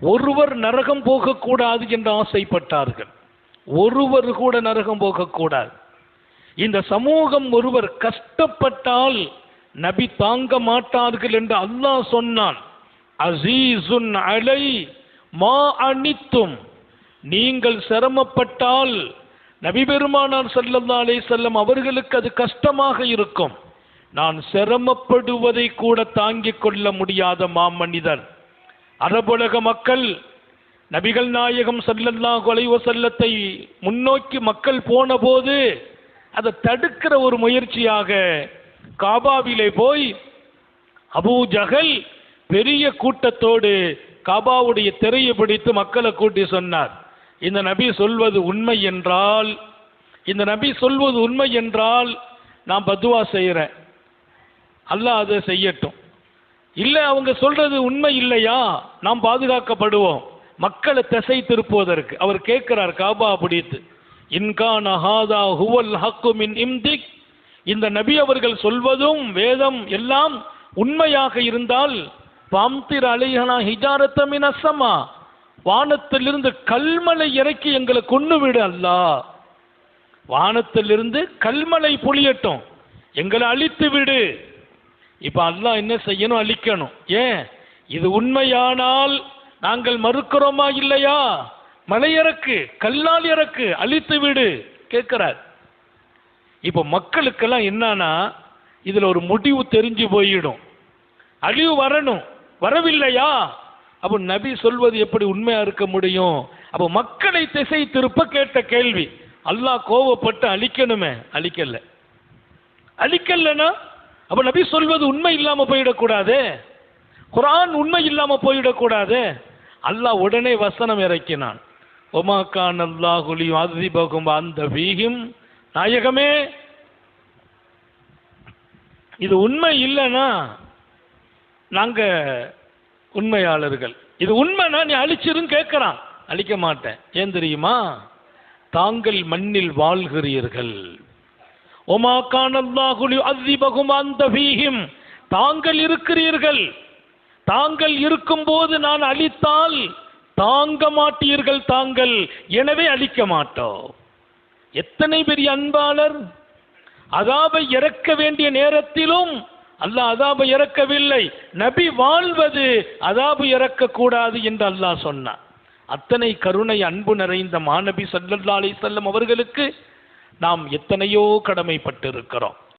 ஒருவர் நரகம் போகக்கூடாது என்று ஆசைப்பட்டார்கள். ஒருவர் கூட நரகம் போகக்கூடாது. இந்த சமூகம் ஒருவர் கஷ்டப்பட்டால் நபி தாங்க மாட்டார்கள் என்று அல்லாஹ் சொன்னான். அசீசுன் அலை மா அனித்தும். நீங்கள் சிரமப்பட்டால் நபி பெருமானார் ஸல்லல்லாஹு அலைஹி செல்லம் அவர்களுக்கு அது கஷ்டமாக இருக்கும். நான் சிரமப்படுவதை கூட தாங்கிக் கொள்ள முடியாத மாமனிதர் அரபுலக மக்கள் நபிகள் நாயகம் ஸல்லல்லாஹு அலைஹி செல்லத்தை முன்னோக்கி மக்கள் போன போது அதை தடுக்கிற ஒரு முயற்சியாக காபாவிலே போய் அபூ ஜஹல் பெரிய கூட்டத்தோடு காபாவுடைய திரையை பிடித்து மக்களை கூட்டி சொன்னார். இந்த நபி சொல்வது உண்மை என்றால் இந்த நபி சொல்வது உண்மை என்றால் நான் பத்துவா செய்கிறேன் அல்லாஹ் அதை செய்யட்டும். இல்லை அவங்க சொல்றது உண்மை இல்லையா? நாம் பாதுகாக்கப்படுவோம். மக்களை திசை திருப்புவதற்கு. அவர் கேட்கிறார் காபா பிடித்து. இன்கான் ஹாதா ஹுவல் ஹக்கு இம்திக் இந்த நபி அவர்கள் சொல்வதும் வேதம் எல்லாம் உண்மையாக இருந்தால் பாம்திர் அலைஹனா ஹிஜாரத்தமின் அசமா வானத்திலிருந்து கல்மலை இறக்கி எங்களை கொண்டு விடு அல்லாஹ் வானத்திலிருந்து கல்மலை பொழியட்டும். எங்களை அழித்து விடு. இப்போ அல்லாஹ் என்ன செய்யணும்? அழிக்கணும். ஏன்? இது உண்மையானால் நாங்கள் மறுக்கிறோமா இல்லையா? மலை இறக்கு கல்லால் இறக்கு அழித்து விடு கேட்கிறார். இப்போ மக்களுக்கெல்லாம் என்னன்னா இதில் ஒரு முடிவு தெரிஞ்சு போயிடும். அழிவு வரணும். வரவில்லையா? அப்போ நபி சொல்வது எப்படி உண்மையாக இருக்க முடியும்? அப்போ மக்களை திசை திருப்ப கேட்ட கேள்வி. அல்லாஹ் கோவப்பட்டு அழிக்கணுமே? அழிக்கல. அழிக்கலன்னா அப்ப நபி சொல்வது உண்மை இல்லாம போயிடக்கூடாது. குரான் உண்மை இல்லாம போயிடக்கூடாது. அல்லாஹ் உடனே வசனம் இறக்கினான். ஒமா கான் அல்லாஹுலி அதிபகும் அந்த வீகும் நாயகமே இது உண்மை இல்லைன்னா நாங்க உண்மையாளர்கள். இது உண்மைனா நீ அழிச்சிருன்னு கேட்கறான். அழிக்க மாட்டேன். ஏன் தெரியுமா? தாங்கள் மண்ணில் வாழ்கிறீர்கள். ஒமா கானல்லாஹுலி அதிபகும் அந்த தாங்கள் இருக்கிறீர்கள். தாங்கள் இருக்கும்போது நான் அழித்தால் தாங்க மாட்டீர்கள் தாங்கள். எனவே அழிக்க மாட்டோம். எத்தனை பெரிய அன்பாளர். அதாபை இறக்க வேண்டிய நேரத்திலும் அல்லாஹ் அதாபு இறக்கவில்லை. நபி வாழ்வது அதாபு இறக்கக்கூடாது என்று அல்லாஹ் சொன்னான். அத்தனை கருணை அன்பு நிறைந்த மாநபி சல்லல்லா அலைஹி அவர்களுக்கு நாம் எத்தனையோ கடமைப்பட்டிருக்கிறோம்.